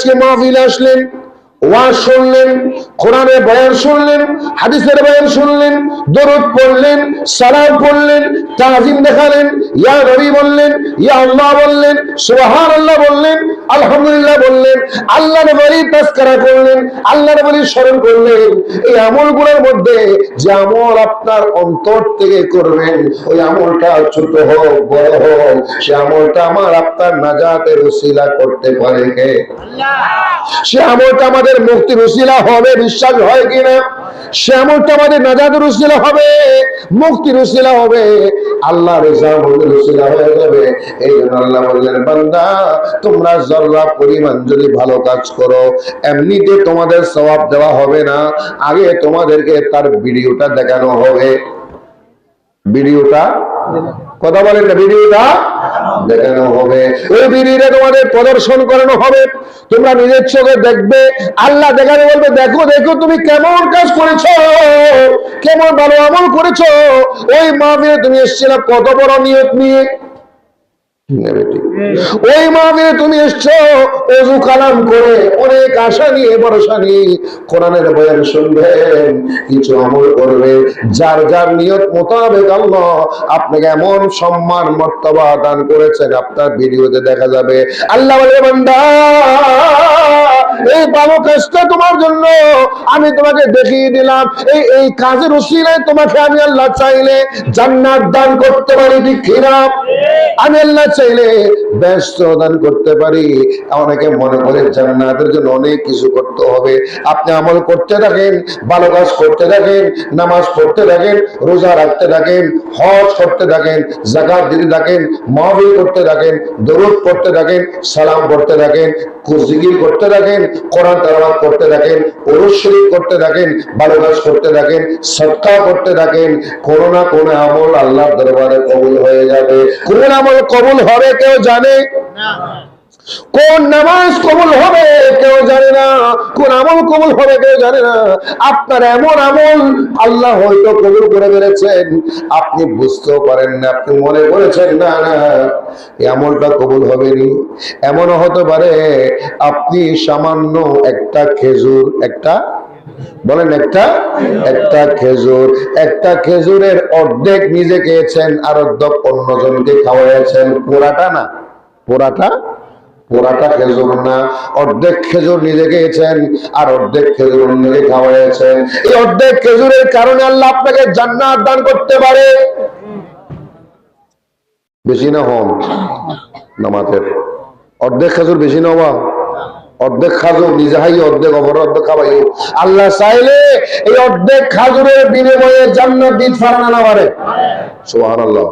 আজকে মাহফিলে আসলেন। ওয়াজ শুনলেন কোরআনের বয়ান শুনলেন হাদিসের বয়ান শুনলেন দরুদ পড়লেন সালাম পড়লেন তাজিম দেখালেন ইয়া নবী বললেন ইয়া আল্লাহ বললেন সুবহান আল্লাহ বললেন আলহামদুলিল্লাহ বললেন আল্লাহ নবীর তাস্কারা করলেন আল্লাহ নবীর স্মরণ করলেন। এই আমলগুলোর মধ্যে যে আমল আপনার অন্তর থেকে করবেন ওই আমলটা ছোট হোক বড় হোক সে আমলটা আমার আপনার নাজাতের উসিলা করতে পারে সে আমলটা আমাদের মুক্তি রসিলা হবে, বিশ্বাস হয় কিনা? সে আমলটা আমাদের নাজাদ রসিলা হবে মুক্তি রসিলা হবে। আল্লাহ রেজা রসিলা হয়ে যাবে। এই জন্য আল্লাহ বললেন, বান্দা, তোমরা জর্রা পরিমাণ যদি ভালো কাজ করো, এমনিতে তোমাদের সবাব দেওয়া হবে না। আগে তোমাদেরকে তার ভিডিওটা দেখানো হবে। ভিডিওটা কথা বলেন না বিড়িটা দেখানো হবে। ওই বিড়িরে তোমাদের প্রদর্শন করানো হবে। তোমরা নিজের চোখে দেখবে। আল্লাহ দেখানো বলবে, দেখো দেখো, তুমি কেমন কাজ করেছ? কেমন ভালো আমল করেছ? ওই মাহফিলে তুমি এসেছিলে কত বড় নিয়ত নিয়ে। ওই মাহফিলে তুমি এসছো অজু কালাম করে অনেক আশা নিয়ে ভরসা নিয়ে কোরআনের বয়ান শুনবেন। কিছু আমল করবে যার যার নিয়ত মোতাবেক আল্লাহ আপনাকে এমন সম্মান মর্তবা দান করেছেন আপনার ভিডিওতে দেখা যাবে। আল্লাহ বলে বান্দা এই ভালো কাজটা তোমার জন্য। আমি তোমাকে দেখিয়ে দিলাম এই এই কাজের উসিলায় তোমাকে আমি আল্লাহ চাইলে জান্নাত দান করতে পারি ঠিক কিনা? আমি আল্লাহ চাইলে ব্যস্ত দান করতে পারি। অনেকে মনে করে জান্নাতের জন্য অনেক কিছু করতে হবে। আপনি আমল করতে থাকেন, ভালো কাজ করতে থাকেন, নামাজ পড়তে থাকেন, রোজা রাখতে থাকেন, হজ করতে থাকেন জাকাত দিতে থাকেন মাহবিল করতে থাকেন, দরুদ পড়তে থাকেন, সালাম পড়তে থাকেন কুজিগির করতে থাকেন, কোরআন তালাওয়াত করতে থাকেন ওরস করতে থাকেন, ভালো কাজ করতে থাকেন সৎকা করতে থাকেন, কোনো না কোনো আমল আল্লাহর দরবারে কবুল হয়ে যাবে। কোন আমল কবুল হবে, কেউ জানে কোন নামাজ কবুল হবে কেউ জানে না, কোন আমল কবুল হবে কেউ জানে না। আপনার এমন আমল আল্লাহ হয়তো কবুল করে বেড়েছেন আপনি বুঝতেও পারেন না, আপনি মনে করেছেন, না না, এই আমলটা কবুল হবেনি। এমনও হতে পারে আপনি সামান্য একটা খেজুর, একটা, বলেন একটা একটা খেজুর, একটা খেজুরের অর্ধেক নিজে খেয়েছেন, আর অর্ধেক অন্যজনকে খাওয়াইছেন পোড়াটা না। পোড়াটা পোড়াটা খেজুর না। অর্ধেক খেজুর নিজে খেয়েছেন আর অর্ধেক খেজুর নিজে খাওয়াইছেন এই অর্ধেক খেজুরের কারণে আল্লাহ আপনাকে জান্নাত দান করতে পারে। বেশি না হন নামাজের। অর্ধেক খেজুর বেশি না হওয়া। অর্ধেক খাজুর নিজে হাই অর্ধেক অপর অর্ধেক খাওয়াই। আল্লাহ চাইলে এই অর্ধেক খাজুরের বিনিময়ে জান্নাত দিতে পারে না পারে সুবহানাল্লাহ।